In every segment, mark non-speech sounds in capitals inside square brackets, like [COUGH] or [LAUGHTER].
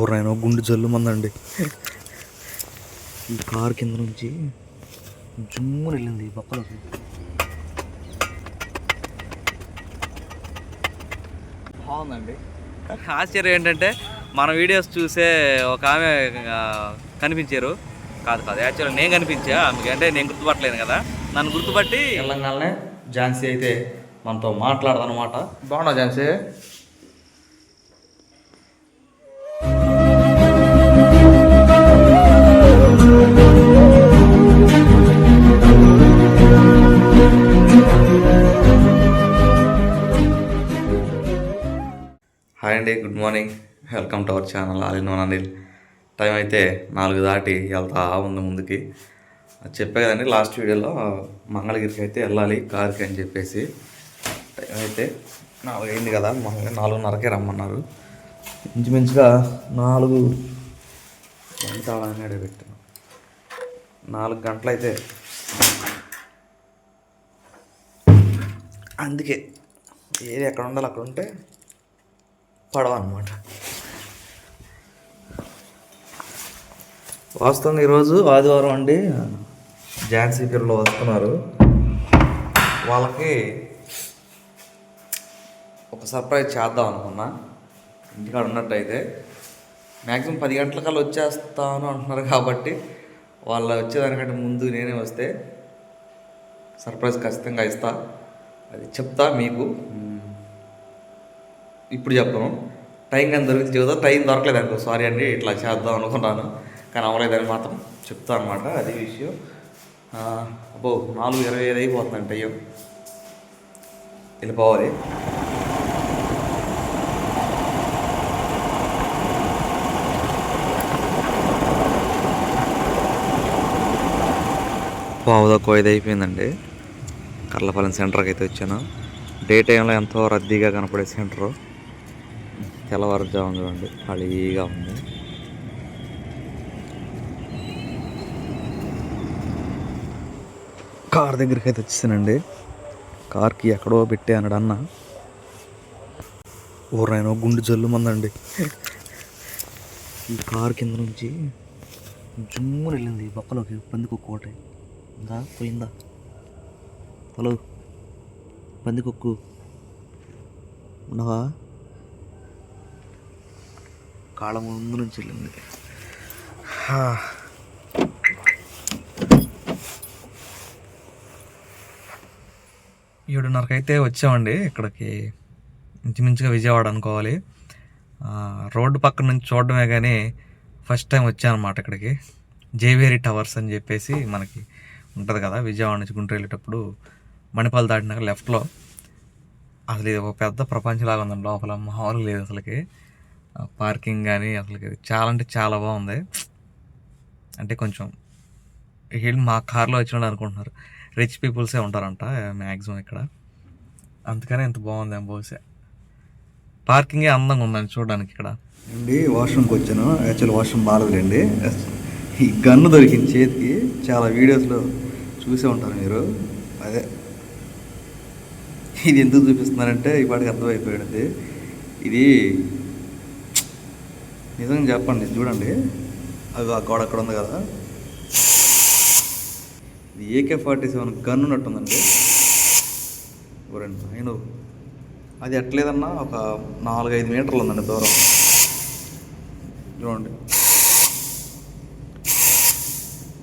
ఊరైనా గుండు జల్లు మందండి. ఈ కార్ కింద నుంచి జుమ్మున వెళ్ళింది పక్కలోకి బాగుందండి. ఆశ్చర్యం ఏంటంటే మన వీడియోస్ చూసే ఒక ఆమె కనిపించారు. కాదు కాదు యాక్చువల్గా నేను కనిపించా ఆమెకి అంటే నేను గుర్తుపట్టలేను కదా. నన్ను గుర్తుపట్టి తెలంగాణనే ఝాన్సీ అయితే మనతో మాట్లాడదన్నమాట. బాగున్నా ఝాన్సీ? హాయ్ అండి good morning. Welcome to our channel all one Anil time అయితే నాలుగు దాటి వెళ్తా ఉంది ముందుకి. అది చెప్పే కదండి లాస్ట్ వీడియోలో మంగళగిరికి అయితే వెళ్ళాలి కార్కి అని చెప్పేసి. టైం అయితే నాలుగు అయింది కదా మంగ నాలుగున్నరకే రమ్మన్నారు. ఇంచుమించుగా నాలుగు ఎంత అన్నాడే పెట్టాను నాలుగు గంటలైతే అందుకే ఏది ఎక్కడ ఉండాలి అక్కడ ఉంటే పడవ అనమాట వస్తుంది ఈరోజు ఆదివారం అండి ఝాన్సీ పిల్లలు వస్తున్నారు. వాళ్ళకి ఒక సర్ప్రైజ్ చేద్దాం అనుకున్నా. ఇంటికాడ ఉన్నట్టయితే. మ్యాక్సిమం పది గంటలకల్లా వచ్చేస్తాను అంటున్నారు కాబట్టి వాళ్ళు వచ్చేదానికంటే ముందు నేనే వస్తే సర్ప్రైజ్ ఖచ్చితంగా ఇస్తా. అది చెప్తా మీకు. ఇప్పుడు చెప్పను టైం కానీ దొరికితే చెబుతా. టైం దొరకలేదు అనుకో సారీ అండి ఇట్లా చేద్దాం అనుకున్నాను. కానీ అవ్వలేదని మాత్రం చెప్తా అనమాట అది విషయం. అబ్బో నాలుగు ఇరవై ఐదు అయిపోతుందండి టైం వెళ్ళిపోవాలి. పావుదక్కువ ఐదు అయిపోయిందండి. కర్లపాలెం సెంటర్కి అయితే వచ్చాను. డే టైంలో ఎంతో రద్దీగా కనపడే సెంటరు. తెల్లవారుజామున చూడండి ఖాళీగా ఉంది. కార్ దగ్గరికి అయితే వచ్చేసానండి. కార్కి ఎక్కడో పెట్టే అన్నాడు అన్న. ఊరైనా గుండు జల్లు మందండి ఈ కార్ కింద నుంచి జుమ్మున వెళ్ళింది పక్కలోకి పందికొక్కోటి ఉందా? పోయిందా? హలో? పందికొక్కు? ఉన్నావా? కాళ్ళ ముందు నుంచి వెళ్ళింది. ఏడున్నరకైతే వచ్చామండి. ఇక్కడికి ఇంచుమించుగా విజయవాడ అనుకోవాలి. రోడ్డు పక్కన నుంచి చూడడమే కానీ ఫస్ట్ టైం వచ్చానమాట ఇక్కడికి. జేవేరి టవర్స్ అని చెప్పేసి మనకి ఉంటుంది కదా విజయవాడ నుంచి గుంటూరు వెళ్ళేటప్పుడు మణిపాల్ దాటినాక లెఫ్ట్లో. అసలు ఇది ఒక పెద్ద ప్రపంచలాగా ఉందండి లోపల మామూలు లేదు అసలుకి. పార్కింగ్ కానీ అసలు చాలా అంటే చాలా బాగుంది. అంటే కొంచెం వీళ్ళు మా కార్లో వచ్చిన అనుకుంటున్నారు. రిచ్ పీపుల్సే ఉంటారంట మ్యాక్సిమం ఇక్కడ. అందుకనే ఇంత బాగుంది బహుశా పార్కింగే అందంగా ఉందండి చూడడానికి ఇక్కడ. అండి వాష్రూమ్కి వచ్చాను. యాక్చువల్ వాష్రూమ్ బాగాలేదండి ఈ గన్ను దొరికింది చేతికి చాలా వీడియోస్లో చూసే ఉంటారు మీరు. అదే. ఇది ఎందుకు చూపిస్తున్నారంటే ఇప్పటికి అర్థమైపోయింది. ఇది నిజంగా చెప్పండి చూడండి. అది ఆ గోడ అక్కడ ఉంది కదా. ఇది ఏకే ఫార్టీ సెవెన్ గన్ ఉన్నట్టుందండి. రెండు ఆయన అది ఎట్లేదన్నా ఒక నాలుగైదు మీటర్లు ఉందండి దూరం. చూడండి.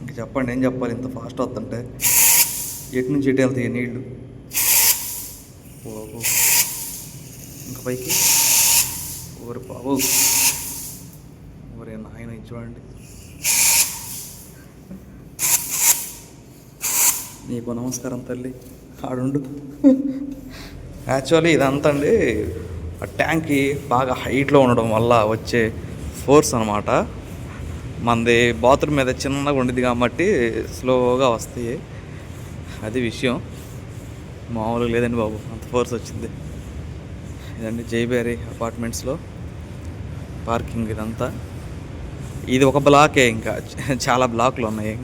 ఇంక చెప్పండి ఏం చెప్పాలి? ఇంత ఫాస్ట్ వస్తుంటే. ఎటు నుంచి ఎటు వెళ్తాయి నీళ్ళు ఇంకా పైకి? ఊరి బాబు ఆయన చూడండి నీకు నమస్కారం తల్లి. ఆడుండు. యాక్చువల్లీ ఇదంతా అండి ఆ ట్యాంక్కి బాగా హైట్లో ఉండడం వల్ల వచ్చే ఫోర్స్ అనమాట మనది బాత్రూమ్ మీద చిన్నగా ఉండిద్ది కాబట్టి స్లోగా వస్తాయి. అది విషయం. మామూలుగా లేదండి బాబు అంత ఫోర్స్ వచ్చింది. ఇదండి జైబేరీ అపార్ట్మెంట్స్లో పార్కింగ్ ఇదంతా. ఇది ఒక బ్లాకే ఇంకా. చాలా బ్లాక్లు ఉన్నాయి.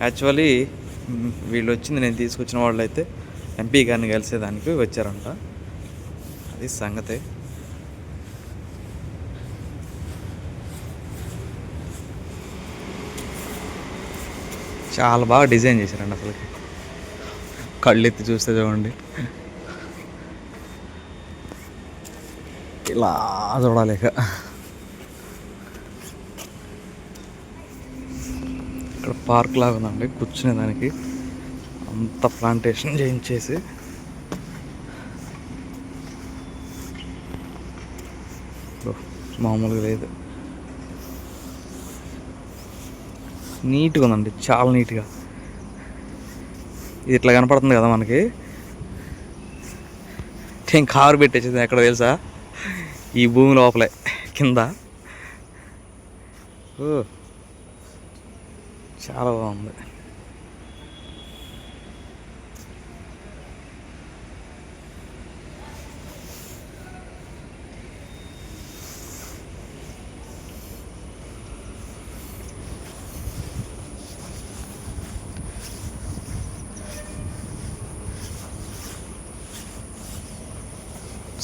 యాక్చువల్లీ వీళ్ళు వచ్చింది నేను తీసుకొచ్చిన వాళ్ళు అయితే ఎంపీ గారిని కలిసేదానికి వచ్చారంట. అది సంగతి. చాలా బాగా డిజైన్ చేశారండి అసలు. కళ్ళెత్తి చూస్తే చూడండి. ఇలా చూడాలి ఇక్కడ పార్క్ లాగా ఉందండి కూర్చునే దానికి. అంత ప్లాంటేషన్ చేయించేసి. మామూలుగా లేదు. నీట్గా ఉందండి చాలా నీట్గా. ఇది ఇట్లా కనపడుతుంది కదా మనకి. నేను కారు పెట్టేసింది ఎక్కడ తెలుసా? ఈ భూమి లోపలే కింద. ఓ. చాలా బాగుంది.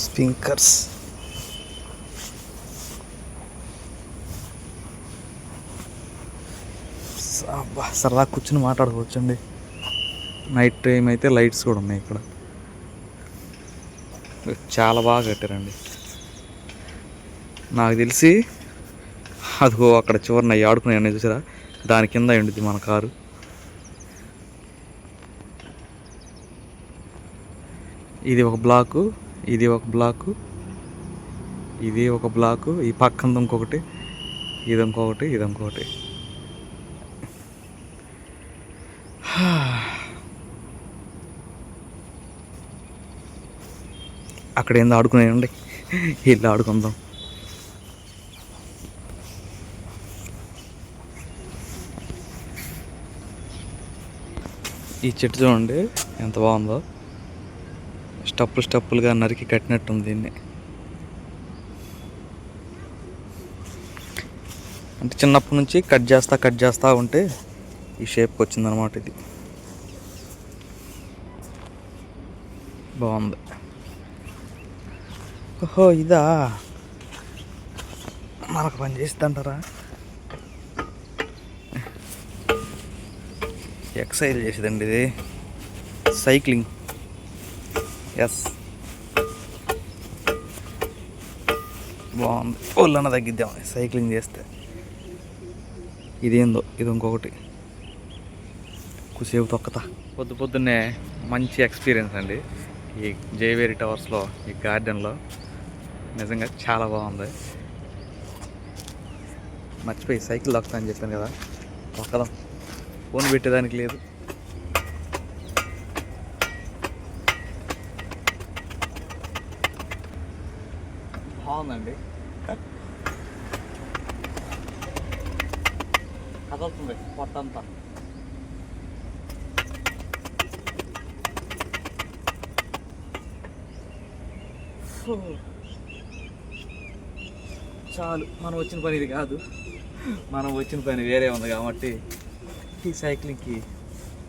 స్పింకర్స్ అబ్బా సరదా కూర్చుని మాట్లాడుకోవచ్చండి. నైట్ టైం అయితే లైట్స్ కూడా ఉన్నాయి ఇక్కడ. చాలా బాగా కట్టారండి. నాకు తెలిసి అదిగో అక్కడ చివరిన ఆడుకున్నాయని చూసారా? దాని కింద ఉండిద్ది మన కారు. ఇది ఒక బ్లాకు ఇది ఒక బ్లాకు ఇది ఒక బ్లాకు ఈ పక్కన ఇంకొకటి ఇది ఇంకొకటి ఇది ఇంకొకటి. [SIGHS] అక్కడ ఏందో ఆడుకునేయండి. ఇల్లు ఆడుకుందాం. ఈ చెట్టు చూడండి ఎంత బాగుందో. స్టప్పులు స్టప్పులుగా నరికి కట్టినట్టుంది దీన్ని. అంటే చిన్నప్పటి నుంచి కట్ చేస్తా కట్ చేస్తూ ఉంటే ఈ షేప్కి వచ్చిందనమాట ఇది. బాగుంది. ఓహో ఇదా? మనకు పని చేస్తుంటారా ఎక్సైజ్ చేసేదండి ఇది. సైక్లింగ్ ఎస్ బాగుంది. ఒళ్ళన్న తగ్గిద్దాం సైక్లింగ్ చేస్తే. ఇదేందో ఇది ఇంకొకటి. కుసేపు తొక్కతా. పొద్దు పొద్దున్నే మంచి ఎక్స్పీరియన్స్ అండి. ఈ జయవేరి టవర్స్లో ఈ గార్డెన్లో నిజంగా చాలా బాగుంది. మర్చిపోయి సైకిల్ తొక్కుతా అని చెప్పాను కదా తొక్కదాం. ఫోన్ పెట్టేదానికి లేదు. బాగుందండి. కదులుతుంది పొట్టంతా. చాలు మనం వచ్చిన పని ఇది కాదు. మనం వచ్చిన పని వేరే ఉంది కాబట్టి ఈ సైక్లింగ్కి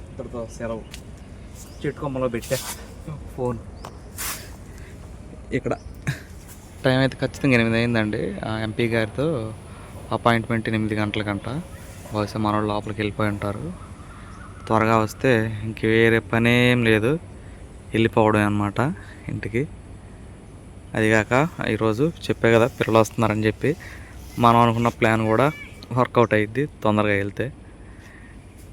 ఇద్దరితో సెలవు. చెట్టు కొమ్మలో పెట్టా. ఫోన్. ఇక్కడ. టైం అయితే ఖచ్చితంగా ఎనిమిది అయిందండి. ఆ ఎంపీ గారితో అపాయింట్మెంట్ ఎనిమిది గంటలకంట. బహుశా మన వాళ్ళు లోపలికి వెళ్ళిపోయి ఉంటారు. త్వరగా వస్తే ఇంక వేరే పని ఏం లేదు. వెళ్ళిపోవడం అనమాట ఇంటికి. అదిగాక ఈరోజు చెప్పే కదా పిల్లలు వస్తున్నారని చెప్పి మనం అనుకున్న ప్లాన్ కూడా వర్కౌట్ అయ్యిద్ది తొందరగా వెళ్తే.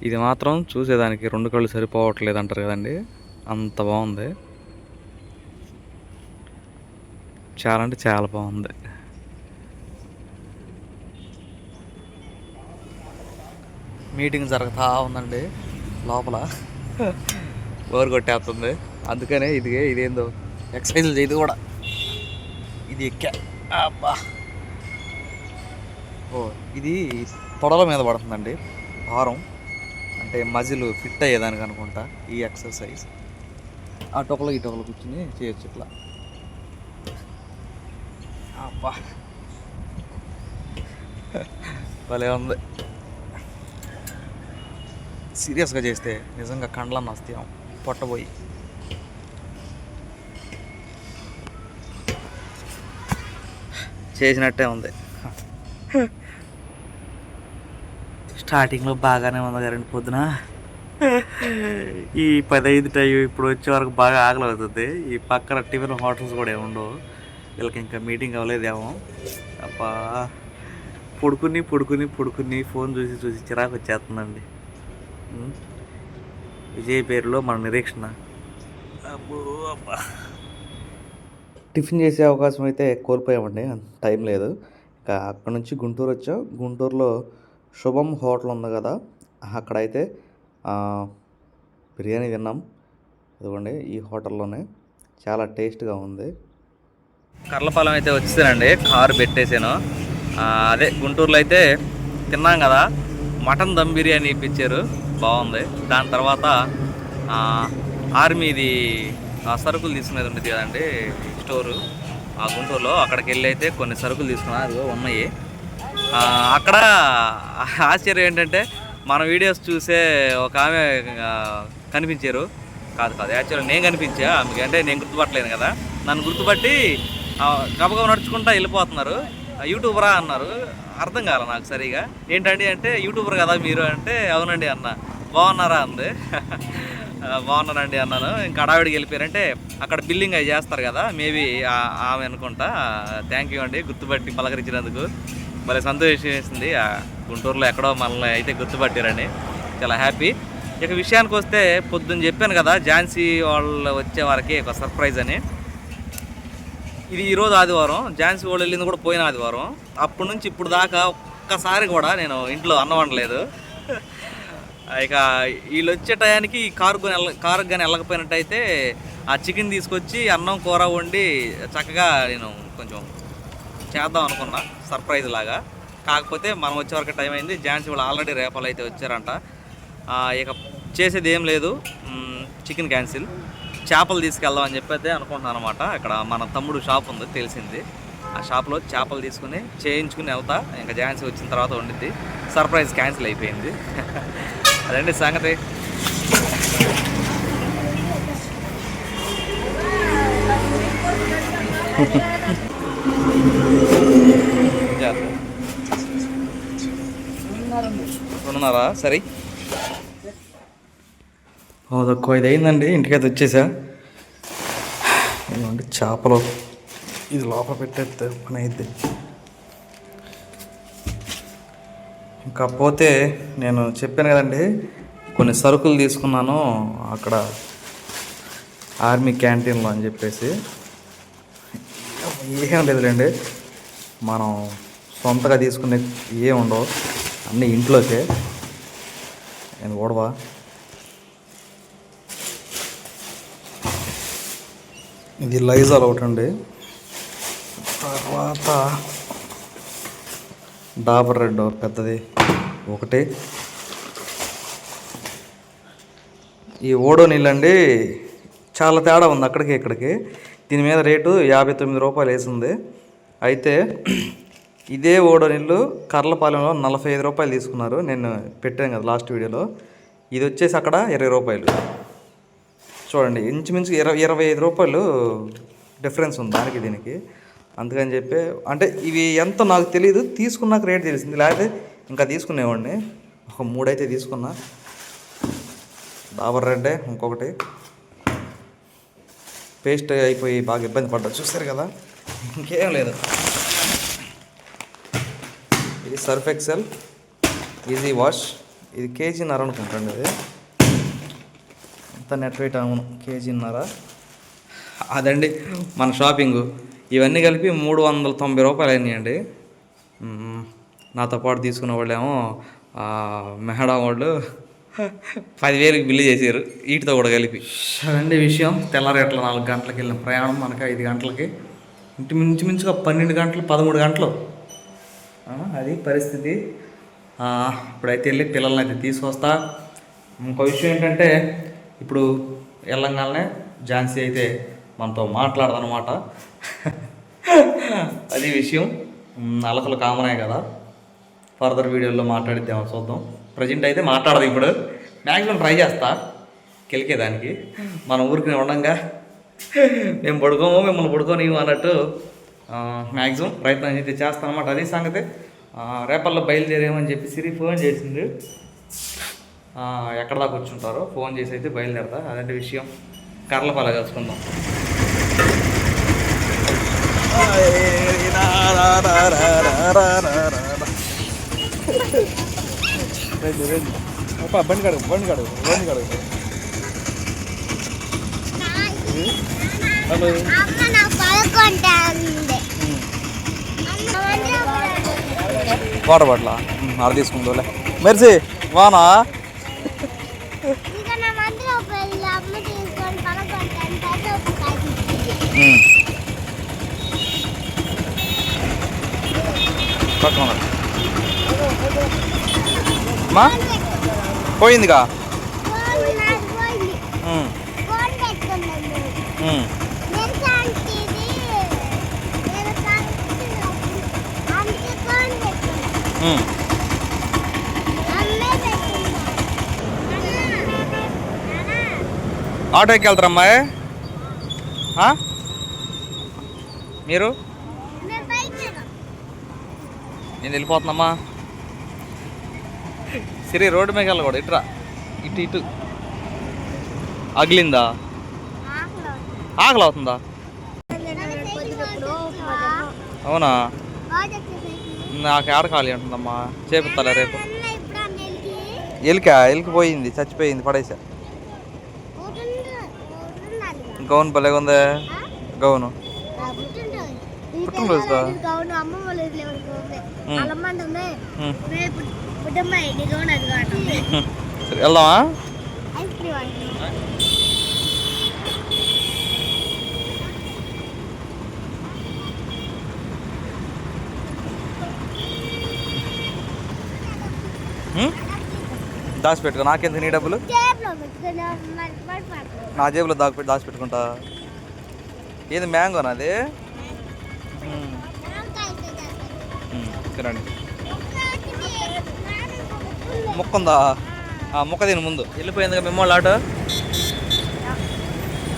ఇది మాత్రం చూసేదానికి రెండు కళ్ళు సరిపోవట్లేదు అంటారు కదండి. అంత బాగుంది. చాలా అంటే చాలా బాగుంది. మీటింగ్ జరుగుతా ఉందండి లోపల. బోర్ కొట్టేస్తుంది. అందుకనే ఇది ఇదేందో ఎక్సర్సైజ్ ఇది కూడా. ఇది ఎక్కా. అబ్బా. ఓ ఇది తొడల మీద పడుతుందండి. భారం. అంటే మజిల్ ఫిట్ అయ్యేదానికి అనుకుంటా ఈ ఎక్సర్సైజ్. ఆ టొకలు ఈ టొకలు కూర్చుని చేయొచ్చు ఇట్లా. అబ్బా. భలే ఉంది. సీరియస్గా చేస్తే నిజంగా కండ్లన్న వస్తాం పొట్టబోయి చేసినట్టే ఉంది. స్టార్టింగ్లో బాగానే ఉంది కరెంట్ పొద్దున? ఈ పదహైదు టైం ఇప్పుడు వచ్చే వరకు బాగా ఆకలి అవుతుంది ఈ పక్కన టిఫిన్ హోటల్స్ కూడా ఏముండవు ఉండవు. వీళ్ళకి ఇంకా మీటింగ్ అవ్వలేదేమో. అబ్బా! పడుకుని పడుకుని పడుకుని ఫోన్ చూసి చూసి చిరాకు వచ్చేస్తుందండి. విజయ్ పేరులో మన నిరీక్షణ. అబ్బో అబ్బా! టిఫిన్ చేసే అవకాశం అయితే కోల్పోయామండి టైం లేదు. ఇంకా అక్కడ నుంచి గుంటూరు వచ్చాం. గుంటూరులో శుభం హోటల్ ఉంది కదా అక్కడైతే బిర్యానీ తిన్నాం. ఇదిగోండి ఈ హోటల్లోనే చాలా టేస్ట్గా ఉంది. కర్లపాలెం అయితే వచ్చేసానండి. కారు పెట్టేశాను అదే గుంటూరులో అయితే తిన్నాం కదా మటన్ దమ్ బిర్యానీ ఇప్పించారు. బాగుంది. దాని తర్వాత ఆర్మీది ఆ సరుకులు తీసుకునేది ఉండేది కదండి. స్టోరు ఆ గుంటూరులో అక్కడికి వెళ్ళి అయితే కొన్ని సరుకులు తీసుకున్నాను అదిగో ఉన్నాయి. అక్కడ ఆశ్చర్యం ఏంటంటే మన వీడియోస్ చూసే ఒక ఆమె కనిపించారు. కాదు కాదు యాక్చువల్గా నేను కనిపించా. ఆమెకి అంటే నేను గుర్తుపట్టలేను కదా. నన్ను గుర్తుపట్టి గబగబ నడుచుకుంటా వెళ్ళిపోతున్నారు. ఆ, యూట్యూబరా అన్నారు. అర్థం కాల నాకు సరిగా. ఏంటండి అంటే యూట్యూబర్ కదా మీరు అంటే అవునండి అన్న. బాగున్నారా అంది. బాగున్నానండి అన్నాను. ఇంకా అడావిడికి వెళ్ళిపోయారంటే అక్కడ బిల్లింగ్ అవి చేస్తారు కదా మేబీ ఆమె అనుకుంటా. థ్యాంక్ యూ అండి గుర్తుపట్టి పలకరించినందుకు. భలే సంతోషం వేసింది. ఆ గుంటూరులో ఎక్కడో మనల్ని అయితే గుర్తుపట్టారని చాలా హ్యాపీ ఇక విషయానికి వస్తే పొద్దున్న చెప్పాను కదా ఝాన్సీ వాళ్ళు వచ్చే వారికి ఒక సర్ప్రైజ్ అని. ఇది ఈరోజు ఆదివారం. ఝాన్సీ వాళ్ళు వెళ్ళింది కూడా పోయిన ఆదివారం. అప్పటి నుంచి ఇప్పుడు దాకా ఒక్కసారి కూడా నేను ఇంట్లో అన్నం వండలేదు. ఇక వీళ్ళు వచ్చే టయానికి ఈ కారు వెళ్ళ కారు కానీ వెళ్ళకపోయినట్టయితే ఆ చికెన్ తీసుకొచ్చి అన్నం కూర వండి చక్కగా నేను కొంచెం చేద్దాం అనుకున్నా సర్ప్రైజ్ లాగా. కాకపోతే మనం వచ్చేవరకు టైం అయింది. ఝాన్సీ వాళ్ళు ఆల్రెడీ రేపలు అయితే వచ్చారంట. ఇక చేసేది ఏం లేదు. Chicken cancel. చేపలు తీసుకెళ్దాం అని చెప్పేది అనుకుంటున్నాను అనమాట ఇక్కడ మన తమ్ముడు షాప్ ఉంది తెలిసింది. ఆ షాప్లో చేపలు తీసుకుని చేయించుకుని వెళ్తా. ఇంకా ఝాన్సీ వచ్చిన తర్వాత వండిద్ది. సర్ప్రైజ్ క్యాన్సిల్ అయిపోయింది. [LAUGHS] అదండి సంగతి. ఉన్నారా? సరే. తక్కువ ఇది అయిందండి. ఇంటికైతే వచ్చేసా. ఇదిగోండి చేపలు. ఇది లోపల పెట్టేస్తే పని అయితే ఇంకా పోతే నేను చెప్పాను కదండి కొన్ని సరుకులు తీసుకున్నాను అక్కడ ఆర్మీ క్యాంటీన్లో అని చెప్పేసి. ఏం లేదులేండి మనం సొంతగా తీసుకునే ఏం ఉండవు అన్నీ ఇంట్లోకే. నేను ఓడవా? ఇది లైజాల్ ఒకటి అండి. తర్వాత డాబర్ రెడ్ పెద్దది. ఒకటి. ఈ ఓడో నీళ్ళండి చాలా తేడా ఉంది అక్కడికి ఇక్కడికి. దీని మీద రేటు యాభై తొమ్మిది రూపాయలు వేసింది. అయితే ఇదే ఓడో నీళ్ళు కర్లపాలెంలో నలభై ఐదు రూపాయలు తీసుకున్నారు. నేను పెట్టాను కదా లాస్ట్ వీడియోలో. ఇది వచ్చేసి అక్కడ ఇరవై రూపాయలు. చూడండి ఇంచుమించు ఇరవై ఇరవై ఐదు రూపాయలు డిఫరెన్స్ ఉంది దానికి దీనికి. అందుకని చెప్పి అంటే ఇవి ఎంత నాకు తెలియదు తీసుకున్నాక రేట్ తెలిసింది. లేకపోతే ఇంకా తీసుకునేవాడిని. ఒక మూడైతే తీసుకున్నా. డాబర్ రెడ్డే ఇంకొకటి. పేస్ట్ అయిపోయి బాగా ఇబ్బంది పడ్డా. చూస్తారు కదా? ఇంకేం లేదు. ఇది సర్ఫ్ ఎక్సెల్. Easy wash. ఇది కేజీన్నర అనుకుంటాండి ఇది అంత నెట్ వెయిట్ అవును? కేజీన్నర. అదండి మన షాపింగ్. ఇవన్నీ కలిపి మూడు వందల తొంభై రూపాయలు అయినాయండి నాతో పాటు తీసుకున్న వాళ్ళేమో మెహడా వాళ్ళు పదివేలకు బిల్లు చేశారు వీటితో కూడా కలిపి. అదండి విషయం. తెల్లారేట్ల నాలుగు గంటలకు వెళ్ళిన ప్రయాణం మనకి ఐదు గంటలకి. ఇంటి మించు మించుగా పన్నెండు గంటలు పదమూడు గంటలు. అది పరిస్థితి. ఇప్పుడైతే వెళ్ళి పిల్లల్ని అయితే తీసుకొస్తా. ఇంకో విషయం ఏంటంటే ఇప్పుడు వెళ్ళంగానే ఝాన్సీ అయితే మనతో మాట్లాడదనమాట అది విషయం. అలకలు కామనే కదా. ఫర్దర్ వీడియోలో మాట్లాడిద్దాం చూద్దాం. ప్రజెంట్ అయితే మాట్లాడదు ఇప్పుడు. మ్యాక్సిమం ట్రై చేస్తా. కెలికేదానికి మన ఊరికి ఉండంగా. మేము పడుకోము మిమ్మల్ని పడుకోని అన్నట్టు మ్యాక్సిమం ప్రయత్నం అయితే చేస్తాను అనమాట అది సంగతి. రేపల్లో బయలుదేరామని చెప్పి సిరి ఫోన్ చేసింది ఎక్కడ దాకా వచ్చుంటారో ఫోన్ చేసి అయితే బయలుదేరతా. అదంటే విషయం. కర్లపాల కలుసుకుందాం. బండి కడుగు బండి కడుగు బండి కడుగు హలో. వాటర్ బాటిల్ ఆడ తీసుకుందోలే మెర్సీ వానా? ఇంకా నా మందిలో వెళ్ళి అమ్మ? పోయిందిగా? ఆటోకి వెళ్తారమ్మా? మీరు? నేను వెళ్ళిపోతున్నామ్మా సిరి రోడ్డు మీద వెళ్ళకూడదు ఇటురా. ఇటు ఇటు. అగిలిందా? ఆకులో అవుతుందా? అవునా? నాకు ఏడ ఖాళీ ఉంటుందమ్మా చేపిస్తాలే రేపు. ఎలికా ఎలికి పోయింది చచ్చిపోయింది పడేసా. గౌన్ భలే ఉంది గౌను. పుట్టినరోజుదా? ఉమ్? దాచిపెట్టుకో నాకెందుకు నీ డబ్బులు? నా జేబులో దాచి దాచిపెట్టుకుంటా? ఏది మ్యాంగోనా అది? తినండి. ముక్క ఉందా ఆ, ముక్క దీని ముందు. వెళ్ళిపోయిందిగా మిమ్మల్ని ఆటో.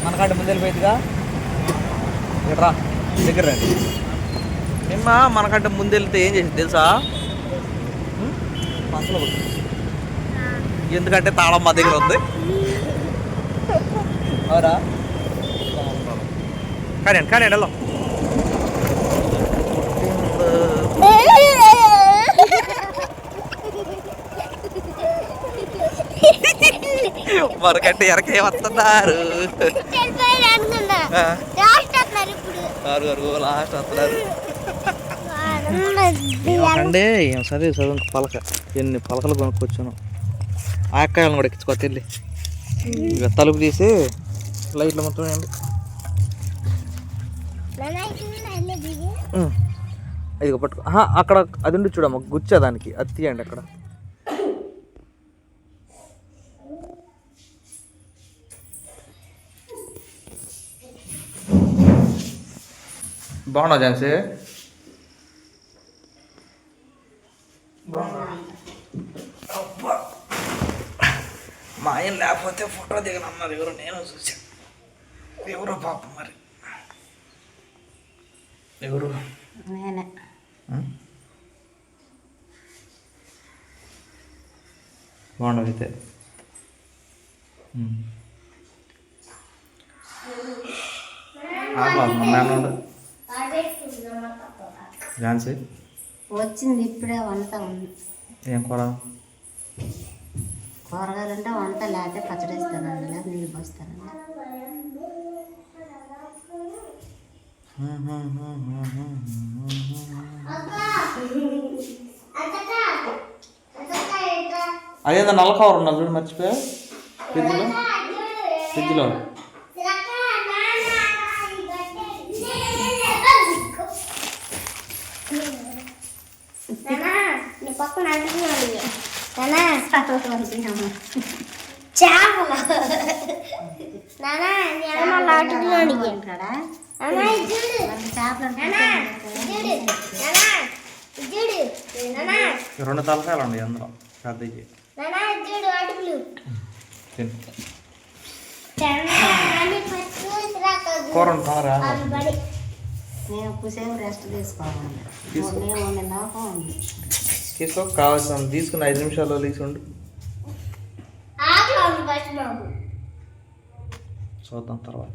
మనకంటే ముందు వెళ్ళిపోయిందిగా. ఇక్కడ దగ్గర రండి. నిమ్మ మనకంటే ముందు వెళ్తే ఏం చేసింది తెలుసా? మనసులో ఎందుకంటే తాళం మా దగ్గర ఉంది. అవురా కానీ కానీ వెళ్ళాం మరకంటే ఎరకే వస్తున్నారు. లాస్ట్ అంటే ఏం చదివి చదువు పలక. ఎన్ని పలకలు కొనుక్కొచ్చాను. ఆ అక్కాయలను కూడా ఎక్కించుకో వెళ్ళి. ఇక తలుపు తీసి లైట్లు మొత్తం వేయండి ఇదిగో పట్టుకో. అక్కడ అది ఉండి చూడమ్మ. గుచ్చా దానికి. అది తీయండి అక్కడ. బాగున్నా ఝాన్సీ మా ఆయన లేకపోతే ఫోటో దిగనన్నారు ఎవరు? నేను చూసాను ఎవరో పాపం మరి? ఎవరు? ఉం? బాగుండవు అయితే? మేనోడు? ఝాన్సీ వచ్చింది ఇప్పుడే వంట ఉంది. ఏం కూర? కూరగాయలు అంటే వంట లేకపోతే పచ్చడి ఇస్తానండి లేకపోతే నీళ్ళు పోస్తానండి. అదేందా నల్ల కవర్ ఉన్నా చూడు మర్చిపోయా? ఫ్రిడ్జ్లో? ఫ్రిడ్జ్లో? పక్కన అడుగుతున్నాడు నానా. చేపలు. నానా నీ అమ్మ అడుగుతున్నాడు కాడా నానా చూడు. చేపలు నానా ఇది చూడు. నానా ఇది చూడు. నానా. రెండు తలకాయలు అందులో పెద్దకి నానా చూడు అడుగులు కూర ఉంటారా బడి నేను రెస్ట్ తీసుకోవాలి తీసుకో. కావాల్సిన తీసుకుని ఐదు నిమిషాల్లో మాకు చూద్దాం తర్వాత.